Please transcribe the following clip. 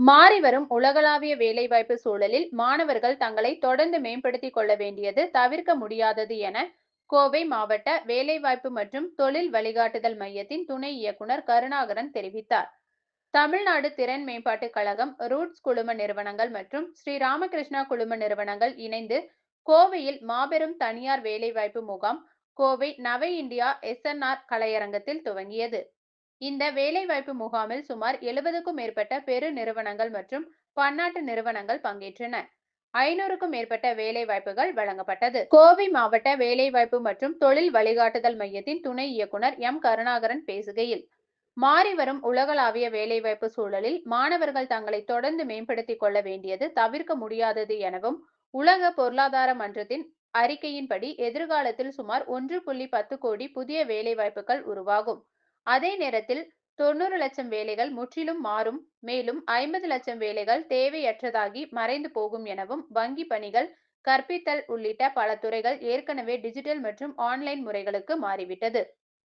மாறி வரும் உலகளாவிய வேலைவாய்ப்பு சூழலில் மாணவர்கள் தங்களை தொடர்ந்து மேம்படுத்திக் கொள்ள வேண்டியது தவிர்க்க முடியாதது என கோவை மாவட்ட வேலைவாய்ப்பு மற்றும் தொழில் வழிகாட்டுதல் மையத்தின் துணை இயக்குனர் கருணாகரன் தெரிவித்தார். தமிழ்நாடு திறன் மேம்பாட்டுக் கழகம் ரூட்ஸ் குழும நிறுவனங்கள் மற்றும் ஸ்ரீ ராமகிருஷ்ணா குழும நிறுவனங்கள் இணைந்து கோவையில் மாபெரும் தனியார் வேலைவாய்ப்பு முகாம் கோவை நவ இந்தியா எஸ்என்ஆர் கலையரங்கத்தில் துவங்கியது. இந்த வேலைவாய்ப்பு முகாமில் சுமார் எழுபதுக்கும் மேற்பட்ட பெரு நிறுவனங்கள் மற்றும் பன்னாட்டு நிறுவனங்கள் பங்கேற்றன. ஐநூறுக்கும் மேற்பட்ட வேலை வாய்ப்புகள் வழங்கப்பட்டது. கோவை மாவட்ட வேலைவாய்ப்பு மற்றும் தொழில் வழிகாட்டுதல் மையத்தின் துணை இயக்குனர் எம். கருணாகரன் பேசுகையில் மாறிவரும் உலகளாவிய வேலைவாய்ப்பு சூழலில் மாணவர்கள் தங்களை தொடர்ந்து மேம்படுத்திக் கொள்ள வேண்டியது தவிர்க்க முடியாதது எனவும் உலக பொருளாதார மன்றத்தின் அறிக்கையின்படி எதிர்காலத்தில் சுமார் ஒன்று புள்ளி பத்து கோடி புதிய வேலைவாய்ப்புகள் உருவாகும். அதே நேரத்தில் தொண்ணூறு லட்சம் வேலைகள் முற்றிலும் மாறும். மேலும் ஐம்பது லட்சம் வேலைகள் தேவையற்றதாகி மறைந்து போகும் எனவும் வங்கி பணிகள் கற்பித்தல் உள்ளிட்ட பல துறைகள் ஏற்கனவே டிஜிட்டல் மற்றும் ஆன்லைன் முறைகளுக்கு மாறிவிட்டது.